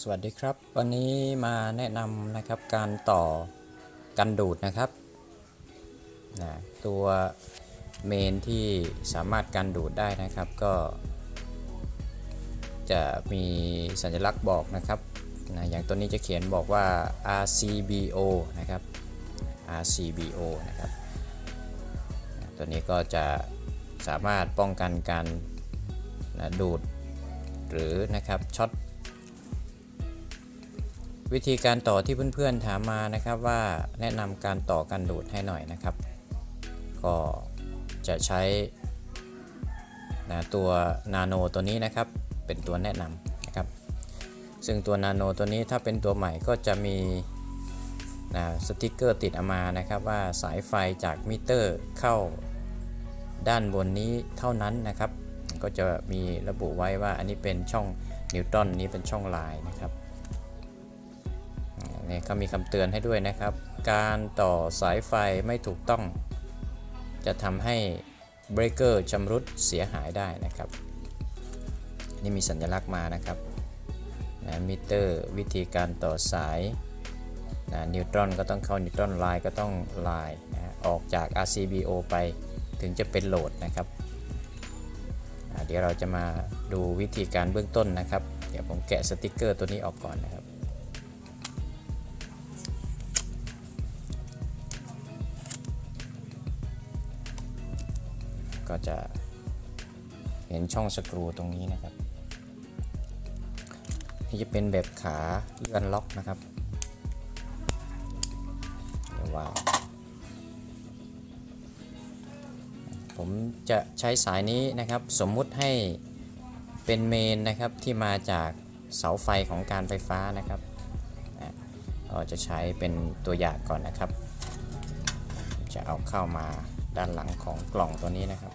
สวัสดีครับ วันนี้มาแนะนำนะครับการต่อกันดูดนะครับนะตัวเมนที่สามารถกันดูดได้นะครับก็ จะมีสัญลักษณ์บอกนะครับนะอย่างตัวนี้จะเขียนบอกว่า RCBO นะครับ RCBO นะครับนะตัวนี้ก็จะสามารถป้องกันการนะดูด หรือนะครับช็อตวิธีการต่อที่เพื่อนๆถามมานะครับว่าแนะนำการต่อกันดูดให้หน่อยนะครับ ก็จะใช้นะตัวนาโนตัวนี้นะครับเป็นตัวแนะนำนะครับ ซึ่งตัวนาโนตัวนี้ถ้าเป็นตัวใหม่ก็จะมีนะสติกเกอร์ติดออกมานะครับว่าสายไฟจากมิเตอร์เข้าด้านบนนี้เท่านั้นนะครับ ก็จะมีระบุไว้ว่าอันนี้เป็นช่องนิวตันนี้เป็นช่องลายนะครับนี่เขามีคำเตือนให้ด้วยนะครับ การต่อสายไฟไม่ถูกต้อง จะทำให้เบรกเกอร์ชำรุดเสียหายได้นะครับ นี่มีสัญลักษณ์มานะครับนะมิเตอร์วิธีการต่อสายนะนิวตรอนก็ต้องเข้านิวตรอนไลน์ก็ต้องไลน์นะออกจาก RCBO ไปถึงจะเป็นโหลดนะครับ เดี๋ยวเราจะมาดูวิธีการเบื้องต้นนะครับ เดี๋ยวผมแกะสติกเกอร์ตัวนี้ออกก่อนนะครับ ก็จะเห็นช่องสกรูตรงนี้นะครับนี่จะเป็นแบบขาเลื่อนล็อกนะครับเดี๋ยววาง ผมจะใช้สายนี้นะครับ สมมุติให้เป็นเมนนะครับที่มาจากเสาไฟของการไฟฟ้านะครับเราจะใช้เป็นตัวอย่างก่อนนะครับ จะเอาเข้ามาด้านหลังของกล่องตัวนี้นะครับ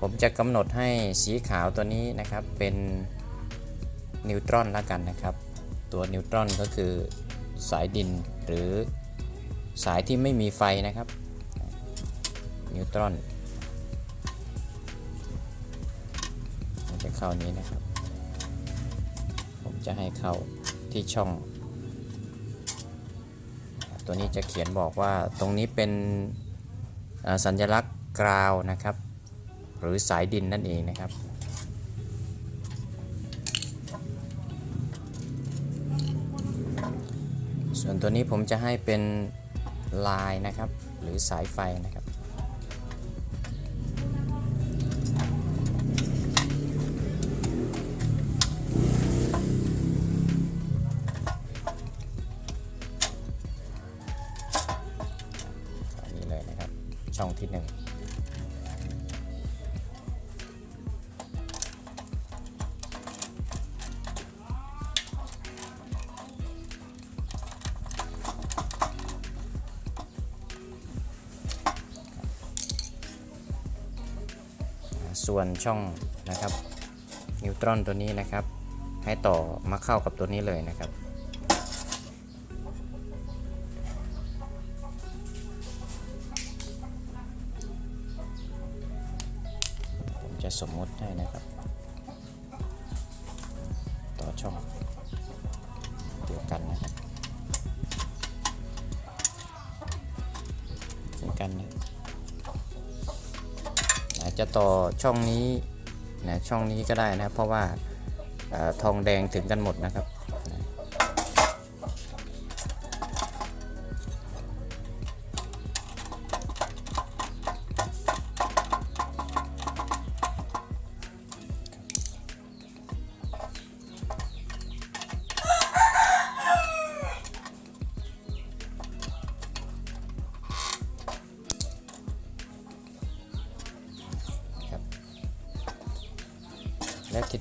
ผมจะกำหนดให้สีขาวตัวนี้นะครับเป็นนิวตรอนแล้วกันนะครับ ตัวนิวตรอนก็คือสายดินหรือสายที่ไม่มีไฟนะครับ นิวตรอนมันจะเข้านี้นะครับ ผมจะให้เข้าที่ช่อง ตัวนี้จะเขียนบอกว่าตรงนี้เป็นสัญลักษณ์กราวนะครับ หรือสายดินนั่นเองนะครับส่วนตัวนี้ผมจะให้เป็นลายนะครับ หรือสายไฟนะครับ ส่วนช่องนะครับนิวตรอนตัวนี้นะครับ ให้ต่อมาเข้ากับตัวนี้เลยนะครับ ผมจะสมมุติให้นะครับ ต่อช่องเดียวกันนะครับเหมือนกันนะ จะต่อช่องนี้นะช่องนี้ก็ได้นะเพราะว่าอทองแดงถึงกันหมดนะครับ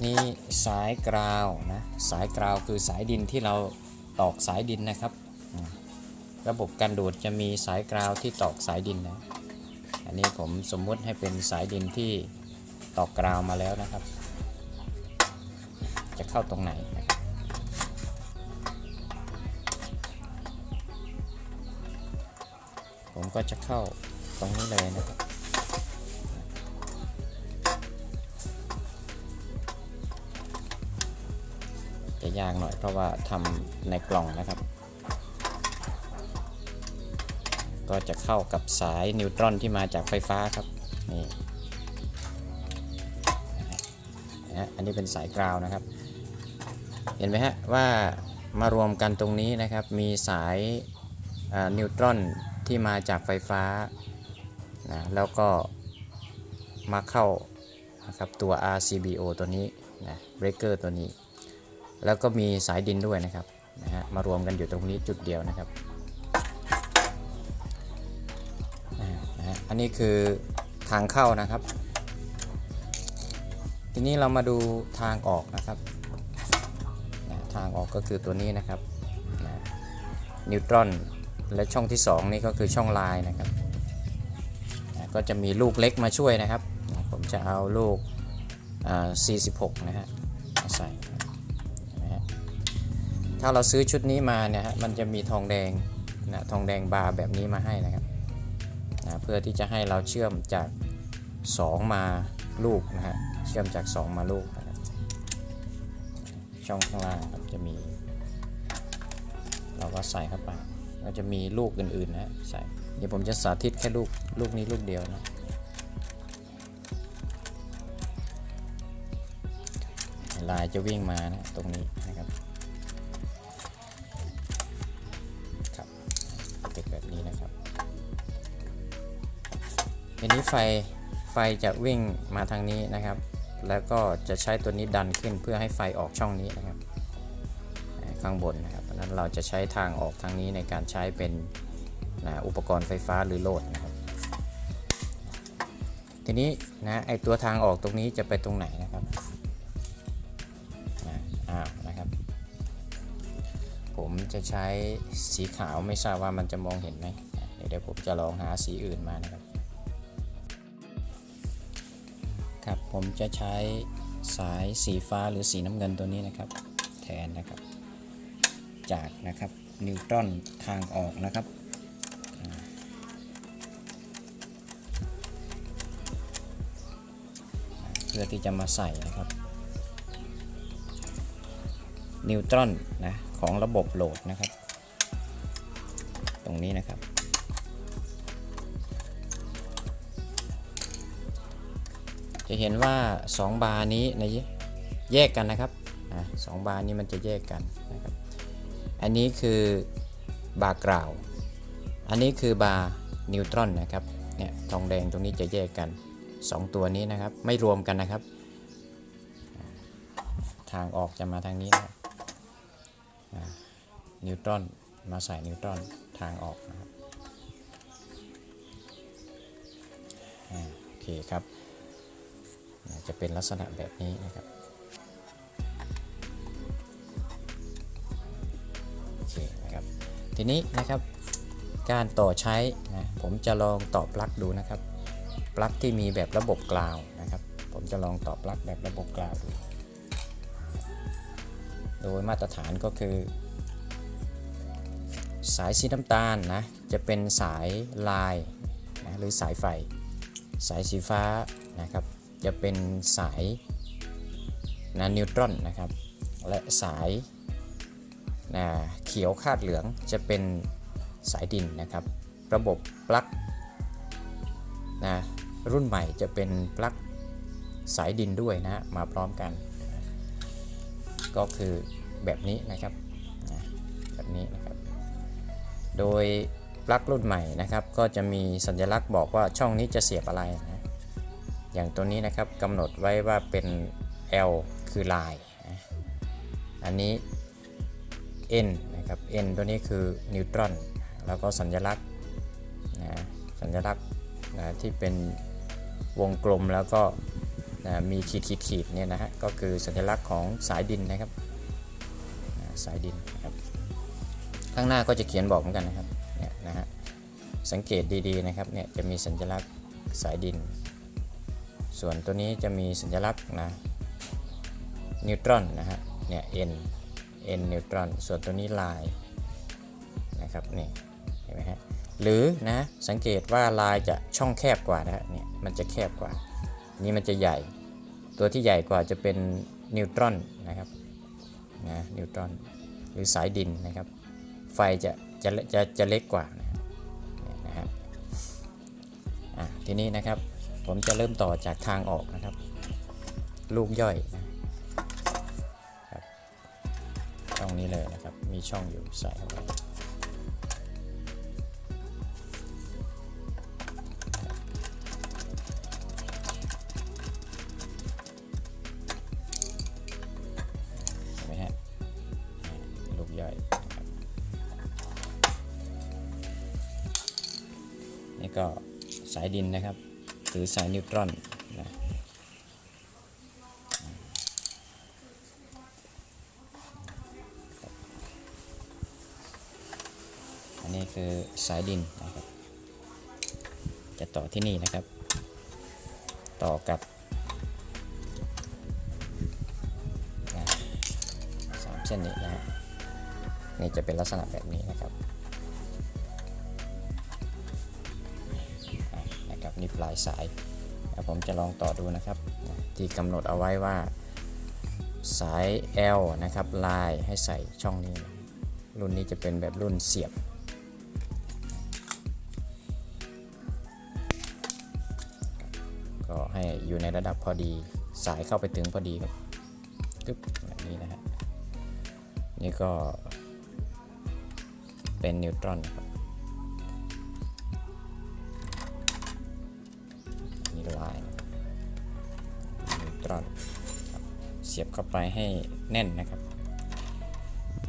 นะแล้วทีนี้สายกราวนะสายกราวคือสายดินที่เราตอกสายดินนะครับ ระบบการดูดจะมีสายกราวที่ตอกสายดินนะอันนี้ผมสมมุติให้เป็นสายดินที่ตอกกราวมาแล้วนะครับ จะเข้าตรงไหนนะครับผมก็จะเข้าตรงนี้เลยนะครับ ยากหน่อยเพราะว่าทำในกล่องนะครับ ก็จะเข้ากับสายนิวตรอนที่มาจากไฟฟ้าครับนี่นะอันนี้เป็นสายกราวนะครับ เห็นไหมฮะว่ามารวมกันตรงนี้นะครับ มีสายนิวตรอนที่มาจากไฟฟ้านะแล้วก็มาเข้านะครับตัว RCBO ตัวนี้นะเบรกเกอร์ตัวนี้ แล้วก็มีสายดินด้วยนะครับนะฮะมารวมกันอยู่ตรงนี้จุดเดียวนะครับนะฮะอันนี้คือทางเข้านะครับ ทีนี้เรามาดูทางออกนะครับนะทางออกก็คือตัวนี้นะครับนะนิวตรอนและช่องที่ 2 นี่ก็คือช่องลายนะครับนะก็จะมีลูกเล็กมาช่วยนะครับ ผมจะเอาลูกอ่า46 นะฮะ ถ้าเราซื้อชุดนี้มาเนี่ยฮะมันจะมีทองแดงนะทองแดงบาร์แบบนี้มาให้นะครับนะเพื่อที่จะให้เราเชื่อมจาก 2 มาลูกนะฮะเชื่อมจาก 2 มาลูกนะครับช่องข้างล่างครับจะมี เราก็ใส่เข้าไปก็จะมีลูกอื่นๆนะฮะใส่เดี๋ยวผมจะสาธิตแค่ลูกลูกนี้ลูกเดียวนะลายจะวิ่งมานะตรงนี้นะครับ ทีนี้ไฟไฟจะวิ่งมาทางนี้นะครับ แล้วก็จะใช้ตัวนี้ดันขึ้นเพื่อให้ไฟออกช่องนี้นะครับ ข้างบนนะครับเพราะนั้นเราจะใช้ทางออกทางนี้ในการใช้เป็นนะอุปกรณ์ไฟฟ้าหรือโหลดนะครับ ทีนี้นะไอตัวทางออกตรงนี้จะไปตรงไหนนะครับอ้าวนะครับ ผมจะใช้สีขาวไม่ทราบว่ามันจะมองเห็นไหมเดี๋ยวผมจะลองหาสีอื่นมานะครับ ผมจะใช้สายสีฟ้าหรือสีน้ำเงินตัวนี้นะครับ แทนนะครับ จากนะครับนิวตรอนทางออกนะครับเพื่อที่จะมาใส่นะครับ นิวตรอนนะของระบบโหลดนะครับ ตรงนี้นะครับ จะเห็นว่า 2 บาร์นี้ในแยกกันนะครับสองบาร์นี้มันจะแยกกันนะครับ อันนี้คือบาร์กราว อันนี้คือบาร์นิวตรอนนะครับ เนี่ยทองแดงตรงนี้จะแยกกัน 2 ตัวนี้นะครับ ไม่รวมกันนะครับ ทางออกจะมาทางนี้นะครับนิวตรอนมาใส่นิวตรอนทางออกนะครับโอเคครับ จะเป็นลักษณะแบบนี้นะครับโอเคนะครับทีนี้นะครับการต่อใช้นะผมจะลองต่อปลั๊กดูนะครับปลั๊กที่มีแบบระบบกลาวนะครับ ผมจะลองต่อปลั๊กแบบระบบกลาวดู โดยมาตรฐานก็คือ สายสีน้ำตาลนะจะเป็นสายลายนะหรือสายไฟ สายสีฟ้านะครับ จะเป็นสายนะนิวตรอนนะครับ และสายนะเขียวคาดเหลืองจะเป็นสายดินนะครับ ระบบปลั๊กนะรุ่นใหม่จะเป็นปลั๊กสายดินด้วยนะมาพร้อมกัน ก็คือแบบนี้นะครับนะแบบนี้นะครับ โดยปลั๊กรุ่นใหม่นะครับ ก็จะมีสัญลักษณ์บอกว่าช่องนี้จะเสียบอะไรนะ อย่างตัวนี้นะครับกำหนดไว้ว่าเป็น L คือลายอันนี้ N นะครับ N ตัวนี้คือนิวตรอน แล้วก็สัญลักษณ์นะสัญลักษณ์นะที่เป็นวงกลมแล้วก็นะมีขีดขีดขีดเนี่ยนะฮะก็คือสัญลักษณ์ของสายดินนะครับนะสายดินนะครับข้างหน้าก็จะเขียนบอกเหมือนกันนะครับเนี่ยนะฮะสังเกตดีๆนะครับเนี่ยจะมีสัญลักษณ์สายดิน ส่วนตัวนี้จะมีสัญลักษณ์นะนิวตรอนนะฮะเนี่ย n n นิวตรอนส่วนตัวนี้ลายนะครับนี่เห็นไหมฮะหรือนะสังเกตว่าลายจะช่องแคบกว่านะเนี่ยมันจะแคบกว่า นี่มันจะใหญ่ ตัวที่ใหญ่กว่าจะเป็นนิวตรอนนะครับนะนิวตรอนหรือสายดินนะครับ ไฟจะจะจะจะเล็กกว่านะครับเนี่ยนะฮะทีนี้นะครับ ผมจะเริ่มต่อจากทางออกนะครับ ลูกย่อยนะครับช่องนี้เลยนะครับ มีช่องอยู่ใส่เข้าไปเห็นไหมฮะอ่าลูกย่อยนี่ก็สายดินนะครับ หรือสายนิวตรอนนะอันนี้คือสายดินนะครับ จะต่อที่นี่นะครับ ต่อกับสามเส้นนี้นะฮะนี่จะเป็นลักษณะแบบนี้นะครับ นี่ปลายสายแล้วผมจะลองต่อดูนะครับ ที่กำหนดเอาไว้ว่าสาย L นะครับลายให้ใส่ช่องนี้ รุ่นนี้จะเป็นแบบรุ่นเสียบ ก็ให้อยู่ในระดับพอดีสายเข้าไปถึงพอดีครับตึ๊บแบบนี้นะฮะนี่ก็เป็นนิวตรอนครับ สียบเข้าไปให้แน่นนะครับ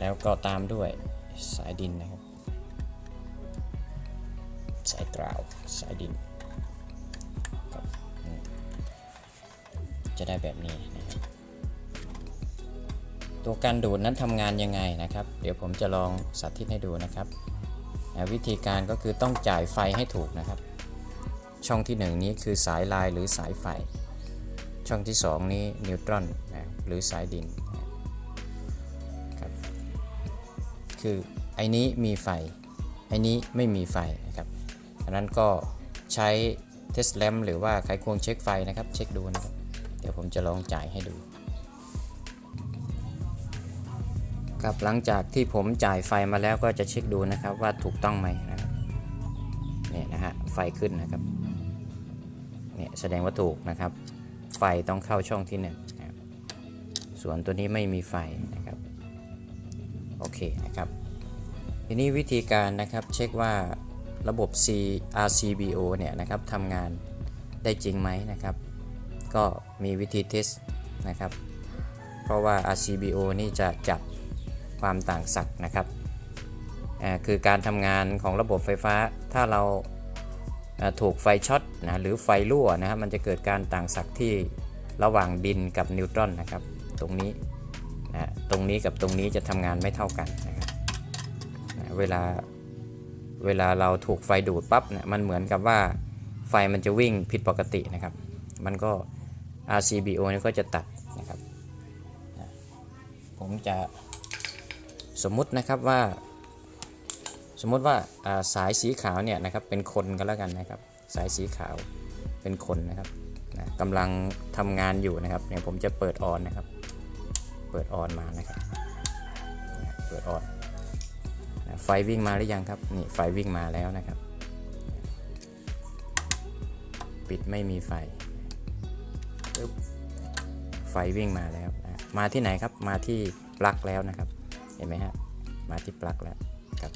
แล้วก็ตามด้วยสายดินนะครับ สายกราวสายดินจะได้แบบนี้นะครับ ตัวการดูดนั้นทำงานยังไงนะครับ เดี๋ยวผมจะลองสาธิตให้ดูนะครับ วิธีการก็คือต้องจ่ายไฟให้ถูกนะครับ ช่องที่ 1 นี้คือสายลายหรือสายไฟ ช่องที่ 2 นี้นิวตรอนนะหรือสายดินนะครับคือไอ้นี้มีไฟไอ้นี้ไม่มีไฟนะครับอันนั้นก็ใช้เทสแลมหรือว่าไขควงเช็คไฟนะครับ เช็คดูนะครับ เดี๋ยวผมจะลองจ่ายให้ดูครับหลังจากที่ผมจ่ายไฟมาแล้วก็จะเช็คดูนะครับว่าถูกต้องไหมนะครับเนี่ยนะฮะไฟขึ้นนะครับเนี่ยแสดงว่าถูกนะครับ ไฟต้องเข้าช่องที่หนึ่งนะครับส่วนตัวนี้ไม่มีไฟนะครับ โอเคนะครับ ทีนี้วิธีการนะครับเช็คว่าระบบ C RCBO เนี่ยนะครับทำงานได้จริงไหมนะครับ ก็มีวิธีเทสนะครับ เพราะว่า RCBO นี่จะจับความต่างศักย์นะครับ คือการทำงานของระบบไฟฟ้าถ้าเราถูกไฟช็อต นะหรือไฟรั่วนะครับมันจะเกิดการต่างศักย์ที่ระหว่างดินกับนิวตรอนนะครับ ตรงนี้นะตรงนี้กับตรงนี้จะทำงานไม่เท่ากันนะครับนะเวลาเวลาเราถูกไฟดูดปั๊บเนี่ยมันเหมือนกับว่าไฟมันจะวิ่งผิดปกตินะครับ มันก็ RCBO นี่ก็จะตัดนะครับนะผมจะสมมุตินะครับว่า สมมุติว่าสายสีขาวเนี่ยนะครับเป็นคนกันแล้วกันนะครับ สายสีขาวเป็นคนนะครับนะกำลังทำงานอยู่นะครับเนี่ยผมจะเปิดออนนะครับ เปิดออนมานะครับนะเปิดออนนะไฟวิ่งมาหรือยังครับนี่ไฟวิ่งมาแล้วนะครับ ปิดไม่มีไฟไฟวิ่งมาแล้วนะมาที่ไหนครับมาที่ปลั๊กแล้วนะครับ เห็นไหมฮะมาที่ปลั๊กแล้วครับ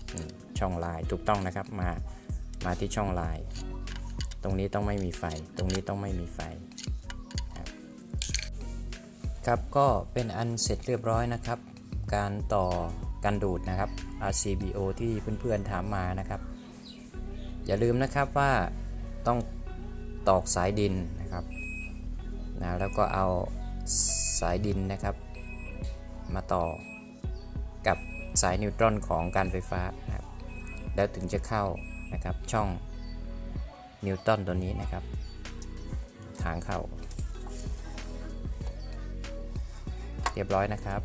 ช่องลายถูกต้องนะครับมามาที่ช่องลาย ตรงนี้ต้องไม่มีไฟ ตรงนี้ต้องไม่มีไฟครับก็เป็นอันเสร็จเรียบร้อยนะครับ การต่อการดูดนะครับ RCBO ที่เพื่อนๆถามมานะครับ อย่าลืมนะครับว่าต้องตอกสายดินนะครับนะแล้วก็เอาสายดินนะครับ มาต่อกับสายนิวตรอนของการไฟฟ้านะครับแล้วถึงจะเข้านะครับช่อง นิวตันตัวนี้นะครับ ทางเข้า เรียบร้อยนะครับ